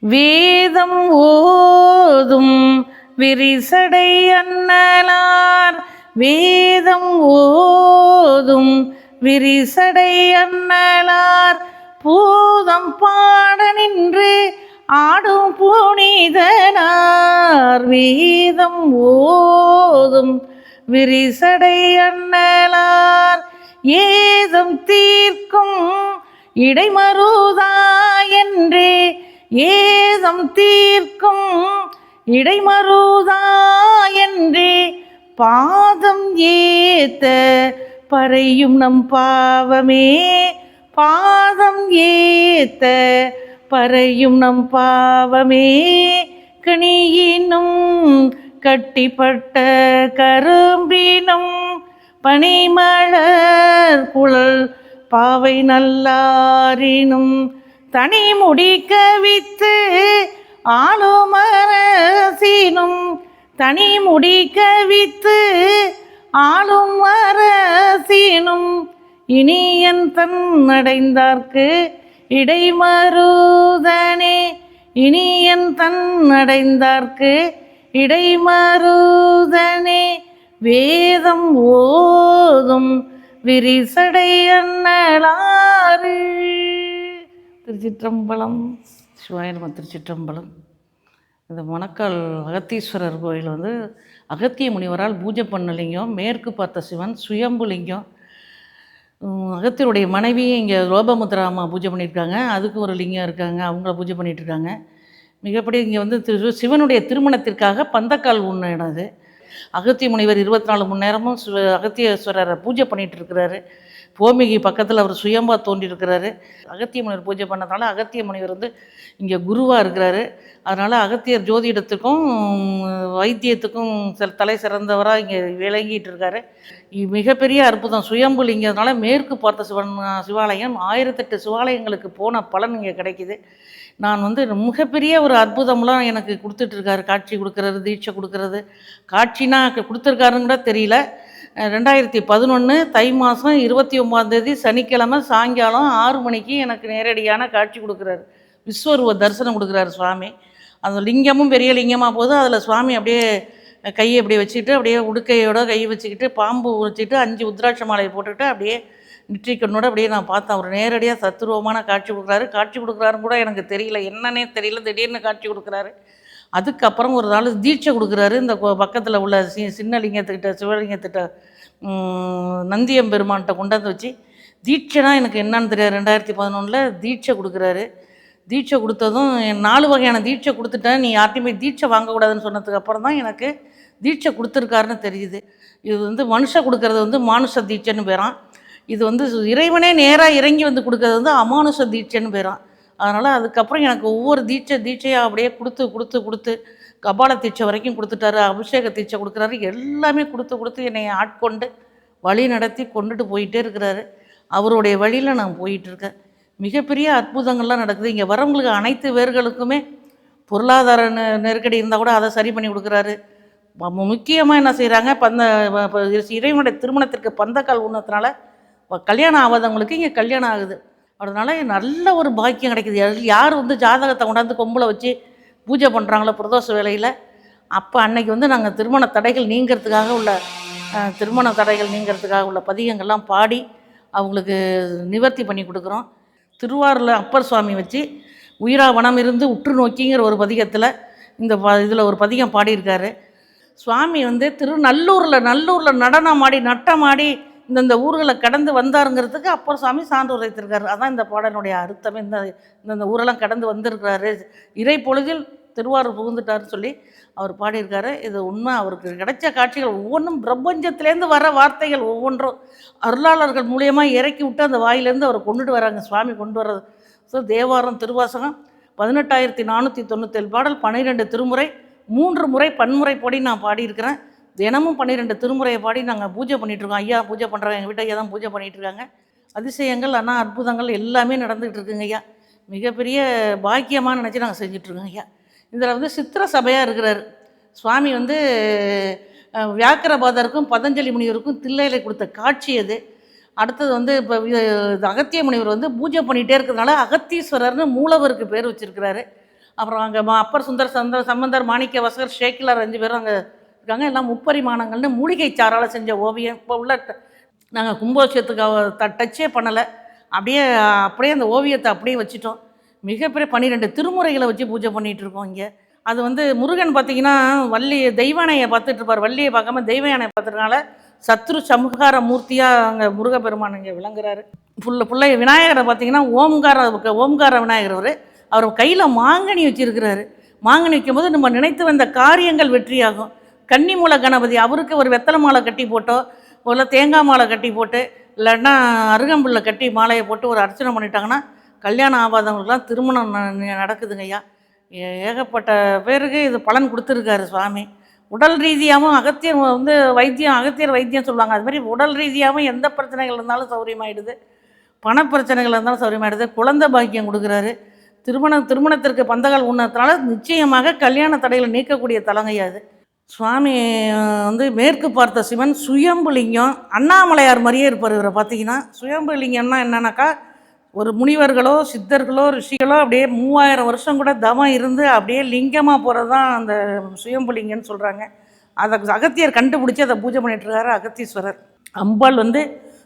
வேதம் ஓதும் விரிசடை அண்ணலார். வேதம் ஓதும் விரிசடை அண்ணலார். பூதம் பாட நின்று ஆடும் புனிதனார். வேதம் ஓதும் விரிசடை அண்ணலார். ஏதும் தீர்க்கும் இடைமருதா என்றே ஏதம் தீர்க்கும் இடைமருதா என்றே பாதம் ஏத்த பறையும் நம் பாவமே. பாதம் ஏத்த பறையும் நம் பாவமே. கணியினும் கட்டிப்பட்ட கரும்பினும் பனிமலர் குழல் பாவை நல்லாரினும் தனி முடி கவித்து ஆளுமரசினும் தனி முடி கவித்து ஆளும் அரசினும் இனியன் தன் அடைந்தார்க்கு இடைமருதனே. இனியன் தன் அடைந்தார்க்கு இடைமருதனே. வேதம் ஓதும் விரிசடை அண்ணலாறு. திருச்சிற்றம்பலம். சிவாயனம திருச்சிற்றம்பலம். இந்த மணக்கால் அகத்தீஸ்வரர் கோயில் வந்து அகத்திய முனிவரால் பூஜை பண்ண லிங்கம் மேற்கு பார்த்த சிவன் சுயம்பு லிங்கம். அகத்தியருடைய மனைவி இங்கே லோபமுத்ரா அம்மா பூஜை பண்ணியிருக்காங்க. அதுக்கு ஒரு லிங்கம் இருக்காங்க. அவங்கள பூஜை பண்ணிகிட்ருக்காங்க இருக்காங்க மிகப்படி இங்கே வந்து திரு சிவனுடைய திருமணத்திற்காக பந்தக்கால் உண்ண இடம் அது அகத்திய முனிவர் இருபத்தி நாலு மணி நேரமும் சிவ அகத்தியேஸ்வரரை பூஜை பண்ணிகிட்டு இருக்கிறாரு பூமிகை பக்கத்தில் அவர் சுயம்பா தோன்றியிருக்கிறாரு. அகத்திய முனிவர் பூஜை பண்ணதால அகத்திய முனிவர் வந்து இங்கே குருவாக இருக்கிறாரு. அதனால் அகத்தியர் ஜோதிடத்துக்கும் வைத்தியத்துக்கும் தலை சிறந்தவராக இங்கே விளங்கிட்டு இருக்காரு. இ- மிகப்பெரிய அற்புதம். சுயம்பு லிங்கத்தினால மேற்கு பார்த்த சிவன் சிவாலயம் ஆயிரத்தெட்டு சிவாலயங்களுக்கு போன பலன் இங்கே கிடைக்குது. நான் வந்து மிகப்பெரிய ஒரு அற்புதம்லாம் எனக்கு கொடுத்துட்ருக்காரு காட்சி கொடுக்கறது தீட்சை கொடுக்கறது. காட்சினா கொடுத்துருக்காருன்னு கூட தெரியல. ரெண்டாயிரத்தி பதினொன்று தை மாதம் இருபத்தி ஒம்பாந்தேதி சனிக்கிழமை சாயங்காலம் ஆறு மணிக்கு எனக்கு நேரடியான காட்சி கொடுக்குறாரு. விஸ்வரூப தரிசனம் கொடுக்குறாரு சுவாமி. அந்த லிங்கமும் பெரிய லிங்கமாக போகுது. அதில் சுவாமி அப்படியே கையை அப்படியே வச்சுக்கிட்டு அப்படியே உடுக்கையோட கை வச்சுக்கிட்டு பாம்பு வச்சுக்கிட்டு அஞ்சு உத்ராட்ச மாலையை போட்டுக்கிட்டு அப்படியே நெற்றிக்கண்ணோட அப்படியே நான் பார்த்தேன். அவர் நேரடியாக சத்துருவமான காட்சி கொடுக்குறாரு. காட்சி கொடுக்குறாருன்னு கூட எனக்கு தெரியல. என்னன்னே தெரியல. திடீர்னு காட்சி கொடுக்குறாரு. அதுக்கப்புறம் ஒரு நாள் தீட்சை கொடுக்குறாரு. இந்த பக்கத்தில் உள்ள சி சின்ன லிங்கத்துக்கிட்ட சிவலிங்கத்திட்ட நந்தியம் நந்தியம்பெருமான்கிட்ட கொண்டாந்து வச்சு தீட்சைனா எனக்கு என்னன்னு தெரியாது. ரெண்டாயிரத்தி பதினொன்றில் தீட்சை கொடுக்குறாரு. தீட்சை கொடுத்ததும் என் நாலு வகையான தீட்சை கொடுத்துட்டேன். நீ யார்ட்டையுமே தீட்சை வாங்கக்கூடாதுன்னு சொன்னதுக்கு அப்புறம் தான் எனக்கு தீட்சை கொடுத்துருக்காருன்னு தெரியுது. இது வந்து மனுஷ கொடுக்கறது வந்து மானுஷ தீட்சைன்னு பேரான். இது வந்து இறைவனே நேராக இறங்கி வந்து கொடுக்கறது வந்து அமானுஷ தீட்சைன்னு பேரான். அதனால் அதுக்கப்புறம் எனக்கு ஒவ்வொரு தீட்சை தீட்சையாக அப்படியே கொடுத்து கொடுத்து கொடுத்து கபால தீட்சை வரைக்கும் கொடுத்துட்டாரு அபிஷேக தீட்சை கொடுக்குறாரு எல்லாமே கொடுத்து கொடுத்து என்னை ஆட்கொண்டு வழி நடத்தி கொண்டுட்டு போயிட்டே இருக்கிறாரு. அவருடைய வழியில் நான் போயிட்டுருக்கேன் மிகப்பெரிய அற்புதங்கள்லாம் நடக்குது. இங்கே வரவங்களுக்கு அனைத்து வேர்களுக்குமே பொருளாதார நெ- நெருக்கடி இருந்தால் கூட அதை சரி பண்ணி கொடுக்குறாரு. முக்கியமாக என்ன செய்கிறாங்க பந்த இறைவனுடைய திருமணத்திற்கு பந்தக்கால் உண்ணத்தினால கல்யாணம் ஆகாதவங்களுக்கு இங்கே கல்யாணம் ஆகுது. அதனால நல்ல ஒரு பாக்கியம் கிடைக்குது. யார் யார் வந்து ஜாதகத்தை கொண்டாந்து கொம்பில் வச்சு பூஜை பண்ணுறாங்களோ பிரதோஷ வேலையில் அப்போ அன்னைக்கு வந்து நாங்கள் திருமண தடைகள் நீங்கிறதுக்காக உள்ள திருமண தடைகள் நீங்கிறதுக்காக உள்ள பதிகங்கள்லாம் பாடி அவங்களுக்கு நிவர்த்தி பண்ணி கொடுக்குறோம். திருவாரூரில் அப்பர் சுவாமி வச்சு உயிரா வனம் இருந்து உற்று நோக்கிங்கிற ஒரு பதிகத்தில் இந்த ப இதில் ஒரு பதிகம் பாடியிருக்காரு. சுவாமி வந்து திருநல்லூரில் நல்லூரில் நடனம் ஆடி நட்டமாடி இந்தந்த ஊர்களை கடந்து வந்தாருங்கிறதுக்கு அப்பர் சுவாமி சான்று உரைத்திருக்காரு. அதான் இந்த பாடலுடைய அர்த்தம். இந்த இந்தந்த ஊரெல்லாம் கடந்து வந்திருக்கிறாரு. இறை பொழுதில் திருவாரூர் புகுந்துட்டாருன்னு சொல்லி அவர் பாடியிருக்காரு. இது உண்மை. அவருக்கு கிடைச்ச காட்சிகள் ஒவ்வொன்றும் பிரபஞ்சத்திலேருந்து வர வார்த்தைகள் ஒவ்வொன்றும். அருளாளர்கள் மூலியமாக இறக்கி விட்டு அந்த வாயிலேருந்து அவர் கொண்டுட்டு வராங்க. சுவாமி கொண்டு வர்றது. ஸோ தேவாரம் திருவாசகம் பதினெட்டாயிரத்தி நானூற்றி தொண்ணூத்தேழு பாடல் பன்னிரெண்டு திருமுறை மூன்று முறை பன்முறைப்படி நான் பாடியிருக்கிறேன். தினமும் பன்னிரெண்டு திருமுறையை பாடி நாங்கள் பூஜை பண்ணிகிட்ருக்கோம் இருக்கோம் ஐயா பூஜை பண்ணுறோம் எங்கள் வீட்டை ஐயா தான் பூஜை பண்ணிகிட்ருக்காங்க அதிசயங்கள் ஆனால் அற்புதங்கள் எல்லாமே நடந்துகிட்டு இருக்குங்க ஐயா. மிகப்பெரிய பாக்கியமாக நினச்சி நாங்கள் செஞ்சிட்ருக்கோம் ஐயா. இதில் வந்து சித்திர சபையாக இருக்கிறார். சுவாமி வந்து வியாக்கரபாதருக்கும் பதஞ்சலி முனிவருக்கும் தில்லையில் கொடுத்த காட்சி அது. அடுத்தது வந்து இப்போ அகத்திய முனிவர் வந்து பூஜை பண்ணிகிட்டே இருக்கிறதுனால அகத்தீஸ்வரர்னு மூலவருக்கு பேர் வச்சிருக்கிறாரு. அப்புறம் அங்கே அப்பர் சுந்தர் சந்தர் சம்பந்தர் மாணிக்க வசகர் ஷேக்கிலார் அஞ்சு பேரும் அங்கே இருக்காங்க. எல்லாம் முப்பரிமாணங்கள்னு மூலிகை சாரால் செஞ்ச ஓவியம். இப்போ உள்ள நாங்கள் கும்பாபிஷேகத்துக்கு த டச்சே பண்ணலை. அப்படியே அப்படியே அந்த ஓவியத்தை அப்படியே வச்சுட்டோம். மிகப்பெரிய பன்னிரெண்டு திருமுறைகளை வச்சு பூஜை பண்ணிகிட்டு இருக்கோம் இங்கே. அது வந்து முருகன் பார்த்தீங்கன்னா வள்ளி தெய்வானையை பார்த்துட்டு இருப்பார். வள்ளியை பார்க்காம தெய்வ யானையை பார்த்துறதுனால சத்ரு சம்ஹார மூர்த்தியாக அங்கே முருகப்பெருமான் இங்கே விளங்குறாரு. புள்ள பிள்ளை விநாயகரை பார்த்தீங்கன்னா ஓம்கார ஓம்கார விநாயகர் அவர். அவர் கையில் மாங்கனி வச்சுருக்கிறாரு. மாங்கனி வைக்கும்போது நம்ம நினைத்து வந்த காரியங்கள் வெற்றியாகும். கன்னிமூல கணபதி அவருக்கு ஒரு வெத்தலை மாலை கட்டி போட்டோ இல்லை தேங்காய் மாலை கட்டி போட்டு இல்லைன்னா அருகம்புல்லை கட்டி மாலையை போட்டு ஒரு அர்ச்சனை பண்ணிட்டாங்கன்னா கல்யாணம் ஆகாதவங்களுக்குலாம் திருமணம் நடக்குதுங்க ஐயா. ஏ- ஏகப்பட்ட பேருக்கு இது பலன் கொடுத்துருக்காரு சுவாமி. உடல் ரீதியாகவும் அகத்தியர் வந்து வைத்தியம் அகத்தியர் வைத்தியம் சொல்லுவாங்க. அது மாதிரி உடல் ரீதியாகவும் எந்த பிரச்சனைகள் இருந்தாலும் சௌரியமாயிடுது பண பிரச்சனைகள் இருந்தாலும் சௌரியமாயிடுது குழந்தை பாக்கியம் கொடுக்குறாரு. திருமணம் திருமணத்திற்கு பந்தகால் உண்ணத்தினால நிச்சயமாக கல்யாண தடைகளை நீக்கக்கூடிய தலங்கையாது அது சுவாமி வந்து மேற்கு பார்த்த சிவன் சுயம்புலிங்கம் அண்ணாமலையார் மாதிரியே இருப்பார் இவரை பார்த்தீங்கன்னா. சுயம்புலிங்கம்னா என்னன்னாக்கா ஒரு முனிவர்களோ சித்தர்களோ ரிஷிகளோ அப்படியே மூவாயிரம் வருஷம் கூட தவம் இருந்து அப்படியே லிங்கமாக போகிறது தான் அந்த சுயம்புலிங்கன்னு சொல்கிறாங்க அதை அகத்தியர் கண்டுபிடிச்சி அதை பூஜை பண்ணிட்டு இருக்காரு அகத்தீஸ்வரர். அம்பாள் வந்து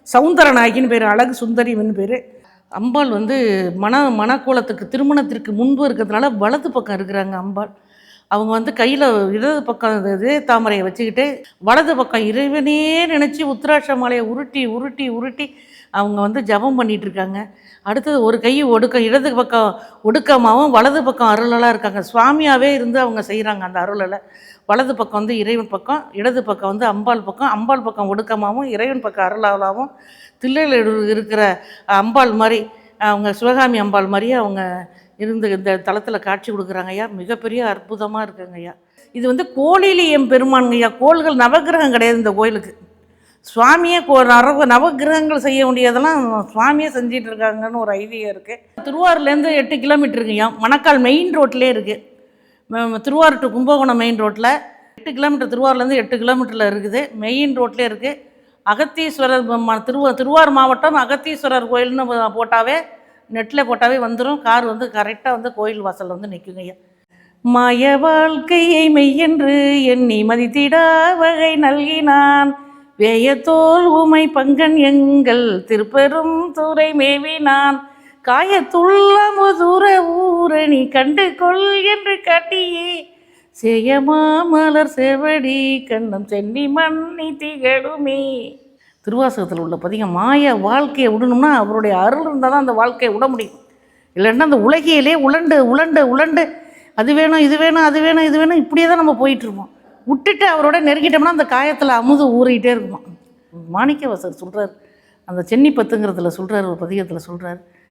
சவுந்தரநாயகின்னு பேர் அழகு சுந்தரின்னு பேர். அம்பாள் வந்து மன மனக்கோலத்துக்கு திருமணத்திற்கு முன்பு இருக்கிறதுனால வலது பக்கம் இருக்கிறாங்க அம்பாள். அவங்க வந்து கையில் இடது பக்கம் இதே தாமரையை வச்சுக்கிட்டு வலது பக்கம் இறைவனே நினச்சி உத்திராட்ச மாலையை உருட்டி உருட்டி உருட்டி அவங்க வந்து ஜபம் பண்ணிகிட்டு இருக்காங்க. அடுத்தது ஒரு கை ஒடுக்க இடது பக்கம் ஒடுக்கமாகவும் வலது பக்கம் அருளலாக இருக்காங்க. சுவாமியாகவே இருந்து அவங்க செய்கிறாங்க அந்த அருளலை. வலது பக்கம் வந்து இறைவன் பக்கம் இடது பக்கம் வந்து அம்பாள் பக்கம் அம்பாள் பக்கம் ஒடுக்கமாகவும் இறைவன் பக்கம் அருளாலாவும் தில்லையில் இருக்கிற அம்பாள் மாதிரி அவங்க சிவகாமி அம்பாள் மாதிரியே அவங்க இருந்து இந்த தளத்தில் காட்சி கொடுக்குறாங்க ஐயா. மிகப்பெரிய அற்புதமாக இருக்குங்க ஐயா. இது வந்து கோழிலியம் பெருமானுங்க ஐயா. கோள்கள் நவக்கிரகம் கிடையாது இந்த கோயிலுக்கு. சுவாமியே கோ நர நவக்கிரகங்கள் செய்ய வேண்டியதெல்லாம் சுவாமியே செஞ்சிட்டு இருக்காங்கன்னு ஒரு ஐதீகம் இருக்குது திருவாரூர்லேருந்து எட்டு கிலோமீட்டருங்கய்யா மணக்கால் மெயின் ரோட்லேயே இருக்குது திருவாரூர் டு கும்பகோணம் மெயின் ரோட்டில் எட்டு கிலோமீட்டர் திருவாரூர்லேருந்து எட்டு கிலோமீட்டரில் இருக்குது. மெயின் ரோட்லேயே இருக்குது அகத்தீஸ்வரர் ம- திருவா திருவாரூர் மாவட்டம் அகத்தீஸ்வரர் கோயில்னு போட்டாவே நெட்டில் போட்டாவே வந்துடும் கார் வந்து கரெக்டாக வந்து கோயில் வாசலில் வந்து நிற்குங்க ஐயா. மாய வாழ்க்கையை மெய்யென்று எண்ணி மதித்திடா வகை நல்கினான். வேயத்தோல் உமை பங்கன் எங்கள் திருப்பெரும் துறை மேவினான். காயத்துள்ளமுதுர ஊரணி கண்டு கொள் என்று காட்டியே செய்யமாமலர் செவடி கண்ணம் சென்னி மண்ணி திகழுமே. திருவாசகத்தில் உள்ள பதிகம் மாய வாழ்க்கையை விடணும்னா அவருடைய அருள் இருந்தால் தான் அந்த வாழ்க்கையை விட முடியும். இல்லைன்னா அந்த உலகியிலே உலண்டு உலண்டு உலண்டு அது வேணும் இது வேணும் அது வேணும் இது வேணும் இப்படியே தான் நம்ம போயிட்டுருப்போம் விட்டுட்டு அவரோட நெருங்கிட்டோம்னா அந்த காயத்தில் அமுது ஊறிக்கிட்டே இருக்குமா மாணிக்கவாசர் சொல்கிறார் அந்த சென்னி பத்துங்கிறதுல சொல்கிறார் ஒரு பதிகத்தில் சொல்கிறார்